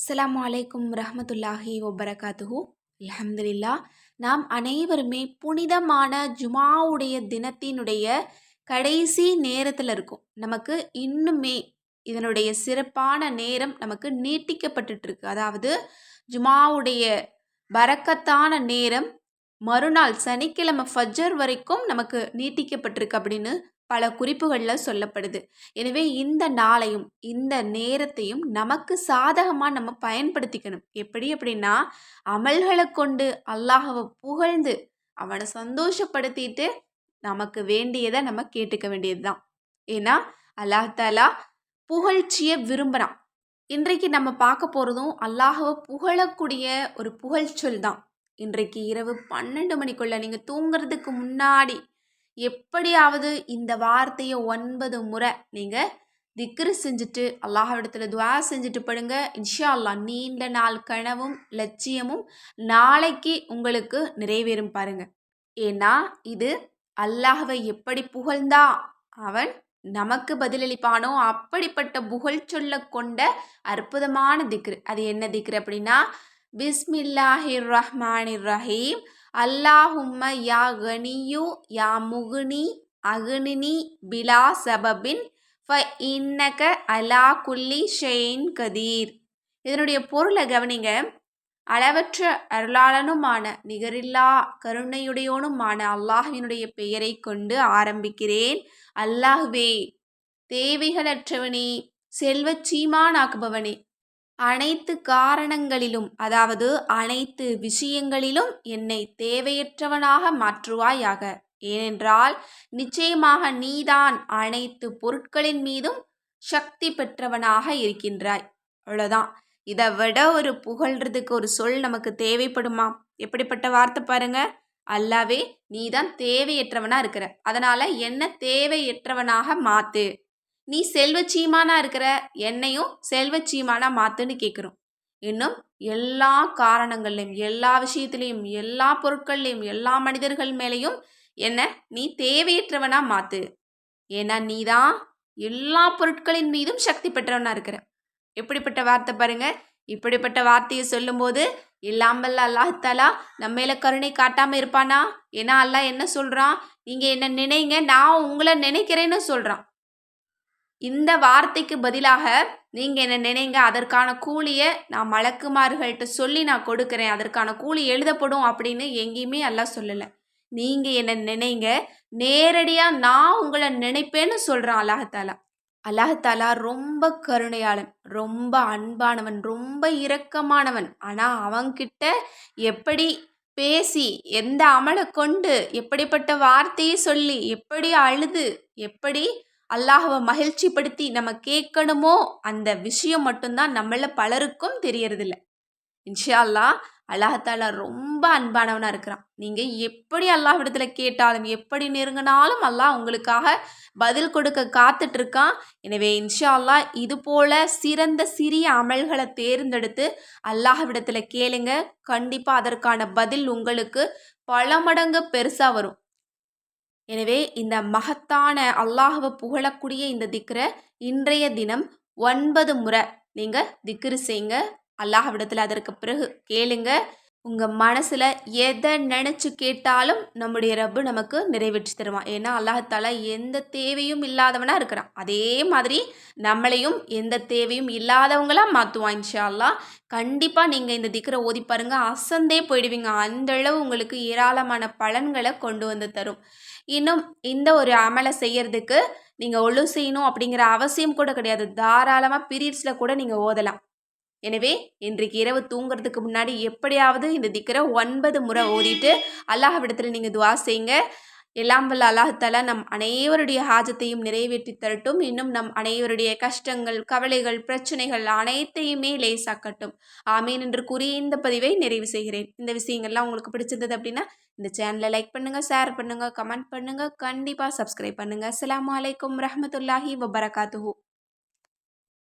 அஸ்லாம் அலைக்கும் ரஹமத்துல்லாஹி வபரகாத்துஹு. அலமதுல்லா நாம் அனைவருமே புனிதமான ஜுமாவுடைய தினத்தினுடைய கடைசி நேரத்தில் இருக்கும். நமக்கு இன்னுமே இதனுடைய சிறப்பான நேரம் நமக்கு நீட்டிக்கப்பட்டுருக்கு அதாவது ஜுமாவுடைய பறக்கத்தான நேரம் மறுநாள் சனிக்கிழமை ஃபஜ்ஜர் வரைக்கும் நமக்கு நீட்டிக்கப்பட்டிருக்கு அப்படின்னு பல குறிப்புகளில் சொல்லப்படுது. எனவே இந்த நாளையும் இந்த நேரத்தையும் நமக்கு சாதகமாக நம்ம பயன்படுத்திக்கணும். எப்படி அப்படின்னா அமல்களை கொண்டு அல்லாஹவை புகழ்ந்து அவனை சந்தோஷப்படுத்திட்டு நமக்கு வேண்டியதை நம்ம கேட்டுக்க வேண்டியது தான் ஏன்னா அல்லாஹாலா புகழ்ச்சியை விரும்புகிறான் இன்றைக்கு நம்ம பார்க்க போகிறதும் அல்லாஹவை புகழக்கூடிய ஒரு புகழ்ச்சொல் தான். இன்றைக்கு இரவு பன்னெண்டு மணிக்குள்ளே நீங்கள் தூங்குறதுக்கு முன்னாடி எப்படியாவது இந்த வார்த்தையை ஒன்பது முறை நீங்கள் திக்ரு செஞ்சுட்டு அல்லாஹிடத்துல துவா செஞ்சுட்டு படுங்க. இன்ஷா அல்லா நீண்ட நாள் கனவும் லட்சியமும் நாளைக்கு உங்களுக்கு நிறைவேறும் பாருங்க. ஏன்னா இது அல்லாஹவை எப்படி புகழ்ந்தா அவன் நமக்கு பதிலளிப்பானோ அப்படிப்பட்ட புகழ் சொல்ல கொண்ட அற்புதமான திக்ரு. அது என்ன திக்ரு அப்படின்னா பிஸ்மில்லாஹிர் ரஹ்மானிர் ரஹீம் அல்லாஹும்ம யா கனியு யா முகுனி அகுனினி பிலா சபபின் ஃப இன்னக அலா குல்லி ஷெயின் கதீர். இதனுடைய பொருளை கவனிங்க. அளவற்ற அருளாளனுமான நிகரில்லா கருணையுடையோனுமான அல்லாஹினுடைய பெயரை கொண்டு ஆரம்பிக்கிறேன். அல்லாஹுவே தேவைகளற்றவனே செல்வச் சீமானாக்குபவனே அனைத்து காரணங்களிலும் அதாவது அனைத்து விஷயங்களிலும் என்னை தேவையற்றவனாக மாற்றுவாயாக. ஏனென்றால் நிச்சயமாக நீதான் அனைத்து பொருட்களின் மீதும் சக்தி பெற்றவனாக இருக்கின்றாய். அவ்வளோதான் இதை விட ஒரு புகழ்றதுக்கு ஒரு சொல் நமக்கு தேவைப்படுமா? எப்படிப்பட்ட வார்த்தை பாருங்க. அல்லாவே நீ தான் இருக்கிற. அதனால என்ன தேவையற்றவனாக மாத்து? நீ செல்வச்சீமானா இருக்கிற என்னையும் செல்வச்சீமானா மாத்துன்னு கேட்குறோம் இன்னும் எல்லா காரணங்கள்லையும் எல்லா விஷயத்துலையும் எல்லா பொருட்கள்லையும் எல்லா மனிதர்கள் மேலேயும் என்ன நீ தேவையற்றவனா மாத்து. ஏன்னா நீ தான் எல்லா பொருட்களின் மீதும் சக்தி பெற்றவனா இருக்கிற. எப்படிப்பட்ட வார்த்தை பாருங்க. இப்படிப்பட்ட வார்த்தையை சொல்லும்போது இல்லாமல் அல்லாஹாலா நம்ம மேல கருணை காட்டாம இருப்பானா? ஏன்னா அல்லாஹ் என்ன சொல்றான்? நீங்க என்ன நினைங்க நான் உங்களை நினைக்கிறேன்னு சொல்றான். இந்த வார்த்தைக்கு பதிலாக நீங்கள் என்ன நினைங்க அதற்கான கூலியை நான் மலக்குமார்கள்ட்ட சொல்லி நான் கொடுக்குறேன். அதற்கான கூலி எழுதப்படும் அப்படின்னு எங்கேயுமே எல்லாம் சொல்லலை. நீங்கள் என்ன நினைங்க நேரடியாக நான் உங்களை நினைப்பேன்னு சொல்கிறான் அல்லாஹாலா அல்லாஹாலா ரொம்ப கருணையாளன் ரொம்ப அன்பானவன் ரொம்ப இரக்கமானவன். ஆனால் அவங்கிட்ட எப்படி பேசி எந்த அமலை கொண்டு எப்படிப்பட்ட வார்த்தையை சொல்லி எப்படி அழுது எப்படி அல்லாஹவை மகிழ்ச்சிப்படுத்தி நம்ம கேட்கணுமோ அந்த விஷயம் மட்டும்தான் நம்மள பலருக்கும் தெரியறதில்ல. இன்ஷா அல்லா அல்லாஹாலா ரொம்ப அன்பானவனாக இருக்கிறான். நீங்கள் எப்படி அல்லாஹ்விடத்தில் கேட்டாலும் எப்படி நெருங்கினாலும் அல்லாஹ் உங்களுக்காக பதில் கொடுக்க காத்துட்ருக்கான். எனவே இன்ஷா அல்லா இது போல சிறந்த சிறிய அமல்களை தேர்ந்தெடுத்து அல்லாஹ்விடத்தில் கேளுங்க. கண்டிப்பாக அதற்கான பதில் உங்களுக்கு பல மடங்கு பெருசாக வரும். எனவே இந்த மகத்தான அல்லாஹுவை புகழக்கூடிய இந்த திக்ரை இன்றைய தினம் ஒன்பது முறை. நீங்கள் திக்ரு செய்யுங்க அல்லாஹ்விடத்தில் அதற்கு பிறகு கேளுங்க. உங்கள் மனசில் எதை நினச்சி கேட்டாலும் நம்முடைய ரப்பு நமக்கு நிறைவேற்றி தருவான். ஏன்னா அல்லாஹால எந்த தேவையும் இல்லாதவனாக இருக்கிறான். அதே மாதிரி நம்மளையும் எந்த தேவையும் இல்லாதவங்களாக மாற்றுவான் இன்ஷா அல்லா கண்டிப்பாக நீங்கள் இந்த திக்கரை ஓதி பாருங்கள் அசந்தே போயிடுவீங்க. அந்தளவு உங்களுக்கு ஏராளமான பலன்களை கொண்டு வந்து தரும். இன்னும் இந்த ஒரு அமலை செய்யறதுக்கு நீங்கள் ஒழு செய்யணும் அப்படிங்கிற அவசியம் கூட கிடையாது. தாராளமாக பீரியட்ஸில் கூட நீங்கள் ஓதலாம். எனவே இன்றைக்கு இரவு தூங்குறதுக்கு முன்னாடி எப்படியாவது இந்த திக்கரை ஒன்பது முறை ஓதிட்டு அல்லாஹ் விடத்தில் நீங்கள் துவா செய்யுங்க. எல்லாம் வல்ல அல்லாஹால நம் அனைவருடைய ஹாஜத்தையும் நிறைவேற்றி தரட்டும். இன்னும் நம் அனைவருடைய கஷ்டங்கள் கவலைகள் பிரச்சனைகள் அனைத்தையுமே லேசாக்கட்டும். ஆமீன் என்று கூறி இந்த பதிவை நிறைவு செய்கிறேன். இந்த விஷயங்கள்லாம் உங்களுக்கு பிடிச்சிருந்தது அப்படின்னா இந்த சேனலை லைக் பண்ணுங்கள் ஷேர் பண்ணுங்கள் கமெண்ட் பண்ணுங்கள் கண்டிப்பாக சப்ஸ்கிரைப் பண்ணுங்கள் அஸ்லாம் வலைக்கம் ரஹமத்துல்லாஹி வபரகாத்துஹூ.